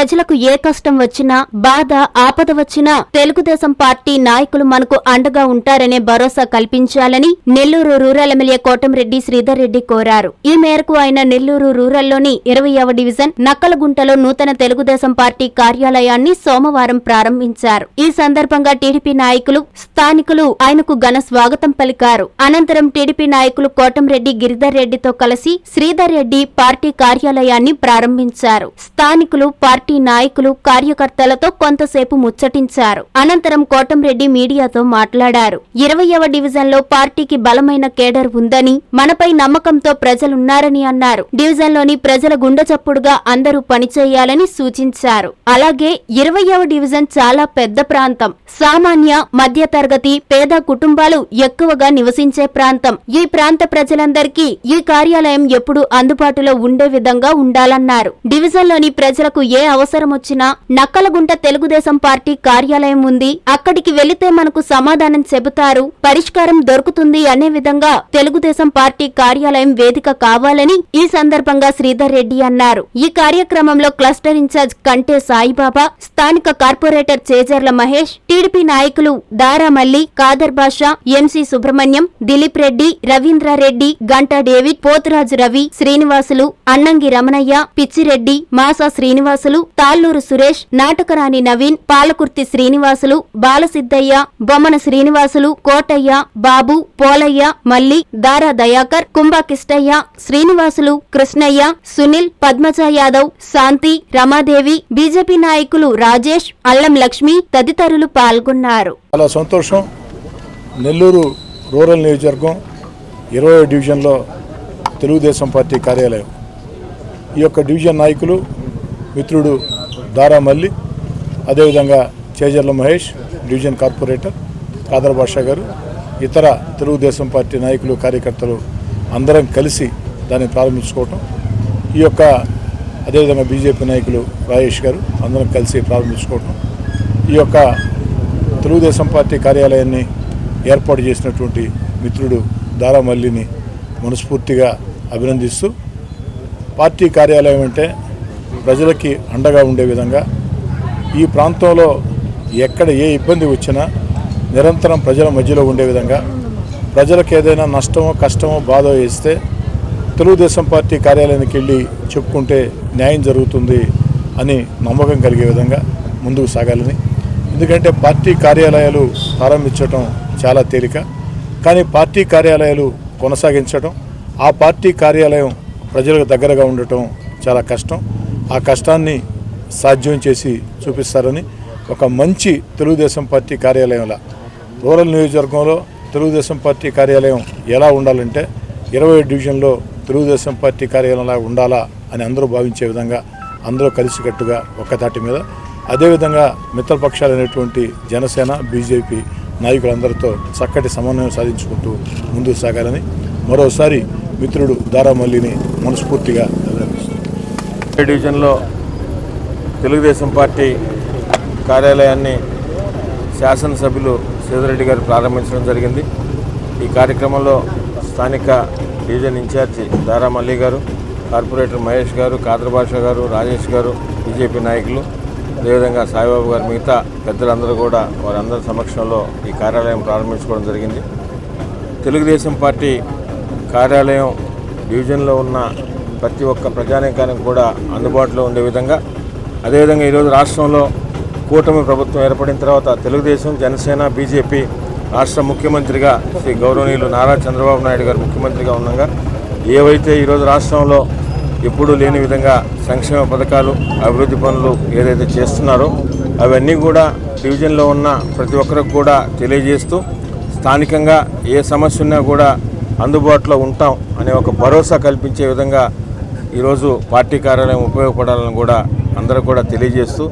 ప్రజలకు ఏ కష్టం వచ్చినా బాధ ఆపద వచ్చినా తెలుగుదేశం పార్టీ నాయకులు మనకు అండగా ఉంటారనే భరోసా కల్పించాలని నెల్లూరు రూరల్ ఎమ్మెల్యే కోటంరెడ్డి శ్రీధర్ రెడ్డి కోరారు. ఈ మేరకు ఆయన నెల్లూరు రూరల్లోని ఇరవైవ డివిజన్ నక్కలగుంటలో నూతన తెలుగుదేశం పార్టీ కార్యాలయాన్ని సోమవారం ప్రారంభించారు. ఈ సందర్భంగా టీడీపీ నాయకులు స్థానికులు ఆయనకు ఘన స్వాగతం పలికారు. అనంతరం టీడీపీ నాయకులు కోటంరెడ్డి గిరిధర్ రెడ్డితో కలిసి శ్రీధర్ రెడ్డి పార్టీ కార్యాలయాన్ని ప్రారంభించారు. స్థానికులు పార్టీ నాయకులు కార్యకర్తలతో కొంతసేపు ముచ్చటించారు. అనంతరం కోటంరెడ్డి మీడియాతో మాట్లాడారు. ఇరవయవ డివిజన్లో పార్టీకి బలమైన కేడర్ ఉందని మనపై నమ్మకంతో ప్రజలున్నారని అన్నారు. డివిజన్లోని ప్రజల గుండె చప్పుడుగా అందరూ పనిచేయాలని సూచించారు. అలాగే ఇరవయవ డివిజన్ చాలా పెద్ద ప్రాంతం. సామాన్య మధ్యతరగతి పేద కుటుంబాలు ఎక్కువగా నివసించే ప్రాంతం. ఈ ప్రాంత ప్రజలందరికీ ఈ కార్యాలయం ఎప్పుడూ అందుబాటులో ఉండే విధంగా ఉండాలన్నారు. డివిజన్లోని ప్రజలకు ఏ అవసరమొచ్చినా నక్కలగుంట తెలుగుదేశం పార్టీ కార్యాలయం ఉంది. అక్కడికి వెళితే మనకు సమాధానం చెబుతారు. పరిష్కారం దొరుకుతుంది అనే విధంగా తెలుగుదేశం పార్టీ కార్యాలయం వేదిక కావాలని ఈ సందర్భంగా శ్రీధర్ రెడ్డి అన్నారు. ఈ కార్యక్రమంలో క్లస్టర్ ఇన్ఛార్జ్ కంటే సాయిబాబా స్థానిక కార్పొరేటర్ చేజర్ల మహేష్ టీడీపీ నాయకులు Daramalli Kadar Basha M C Subrahmanyam Dileep Reddy Ravindrareddy Ganta David Poturaju Ravi Srinivasulu Annangi Ramanaiah Pichireddy Masa Srinivasulu Talluru Suresh Natakarani Naveen Palakurthi Srinivasulu Balasiddaiah Bommana Srinivasulu Kotaiah Babu Polaiah Malli Dara Dayakar Kumbhakishtaiah Srinivasulu Krishnaiah Sunil Padmaja Yadav Shanti Ramadevi BJP నాయకులు రాజేష్ అల్లం లక్ష్మి తదితరులు పాల్గొన్నారు. చాలా సంతోషం. Nellore rural నియోజకవర్గం ఇరవై డివిజన్లో Telugu Desam party కార్యాలయం. ఈ యొక్క డివిజన్ నాయకులు మిత్రుడు దారా మల్లి అదేవిధంగా చేజర్ల మహేష్ డివిజన్ కార్పొరేటర్ కాదర్ బాషా గారు ఇతర తెలుగుదేశం పార్టీ నాయకులు కార్యకర్తలు అందరం కలిసి దాన్ని ప్రారంభించుకోవటం. ఈ యొక్క అదేవిధంగా బీజేపీ నాయకులు రాజేష్ గారు అందరం కలిసి ప్రారంభించుకోవటం. ఈ యొక్క తెలుగుదేశం పార్టీ కార్యాలయాన్ని ఏర్పాటు చేసినటువంటి మిత్రుడు దారామల్లిని మనస్ఫూర్తిగా అభినందిస్తూ పార్టీ కార్యాలయం అంటే ప్రజలకి అండగా ఉండే విధంగా ఈ ప్రాంతంలో ఎక్కడ ఏ ఇబ్బంది వచ్చినా నిరంతరం ప్రజల మధ్యలో ఉండే విధంగా ప్రజలకు ఏదైనా నష్టమో కష్టమో బాధ వేస్తే తెలుగుదేశం పార్టీ కార్యాలయానికి వెళ్ళి చెప్పుకుంటే న్యాయం జరుగుతుంది అని నమ్మకం కలిగే విధంగా ముందుకు సాగాలని. ఎందుకంటే పార్టీ కార్యాలయాలు ప్రారంభించడం చాలా తేలిక. కానీ పార్టీ కార్యాలయాలు కొనసాగించడం ఆ పార్టీ కార్యాలయం ప్రజలకు దగ్గరగా ఉండటం చాలా కష్టం. ఆ కష్టాన్ని సాధ్యం చేసి చూపిస్తారని ఒక మంచి తెలుగుదేశం పార్టీ కార్యాలయంలా రూరల్ నియోజకవర్గంలో తెలుగుదేశం పార్టీ కార్యాలయం ఎలా ఉండాలంటే ఇరవై డివిజన్లో తెలుగుదేశం పార్టీ కార్యాలయంలా ఉండాలా అని అందరూ భావించే విధంగా అందరూ కలిసికట్టుగా ఒక్కతాటి మీద. అదేవిధంగా మిత్రపక్షాలైనటువంటి జనసేన బీజేపీ నాయకులందరితో చక్కటి సమన్వయం సాధించుకుంటూ ముందుకు సాగాలని మరోసారి మిత్రుడు దారామల్లిని మనస్ఫూర్తిగా డివిజన్లో తెలుగుదేశం పార్టీ కార్యాలయాన్ని శాసనసభ్యులు సీతారెడ్డి గారు ప్రారంభించడం జరిగింది. ఈ కార్యక్రమంలో స్థానిక డివిజన్ ఇన్ఛార్జి దారా మల్లి గారు కార్పొరేటర్ మహేష్ గారు కాద్రభాష గారు రాజేష్ గారు బీజేపీ నాయకులు అదేవిధంగా సాయిబాబు గారు మిగతా పెద్దలందరూ కూడా వారందరి సమక్షంలో ఈ కార్యాలయం ప్రారంభించుకోవడం జరిగింది. తెలుగుదేశం పార్టీ కార్యాలయం డివిజన్లో ఉన్న ప్రతి ఒక్క ప్రజానీకానికి కూడా అందుబాటులో ఉండే విధంగా. అదేవిధంగా ఈరోజు రాష్ట్రంలో కూటమి ప్రభుత్వం ఏర్పడిన తర్వాత తెలుగుదేశం జనసేన బీజేపీ రాష్ట్ర ముఖ్యమంత్రిగా శ్రీ గౌరవనీయులు నారా చంద్రబాబు నాయుడు గారు ముఖ్యమంత్రిగా ఉండగా ఏవైతే ఈరోజు రాష్ట్రంలో ఎప్పుడూ లేని విధంగా సంక్షేమ పథకాలు అభివృద్ధి పనులు ఏదైతే చేస్తున్నారో అవన్నీ కూడా డివిజన్లో ఉన్న ప్రతి ఒక్కరికి కూడా తెలియజేస్తూ స్థానికంగా ఏ సమస్య ఉన్నా కూడా అందుబాటులో ఉంటాం అనే ఒక భరోసా కల్పించే విధంగా ఈరోజు పార్టీ కార్యాలయం ఉపయోగపడాలని కూడా అందరూ కూడా తెలియజేస్తూ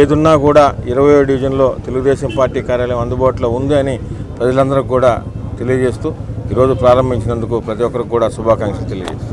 ఏదున్నా కూడా ఇరవై డివిజన్లో తెలుగుదేశం పార్టీ కార్యాలయం అందుబాటులో ఉంది అని ప్రజలందరూ కూడా తెలియజేస్తూ ఈరోజు ప్రారంభించినందుకు ప్రతి ఒక్కరికి కూడా శుభాకాంక్షలు తెలియజేస్తూ.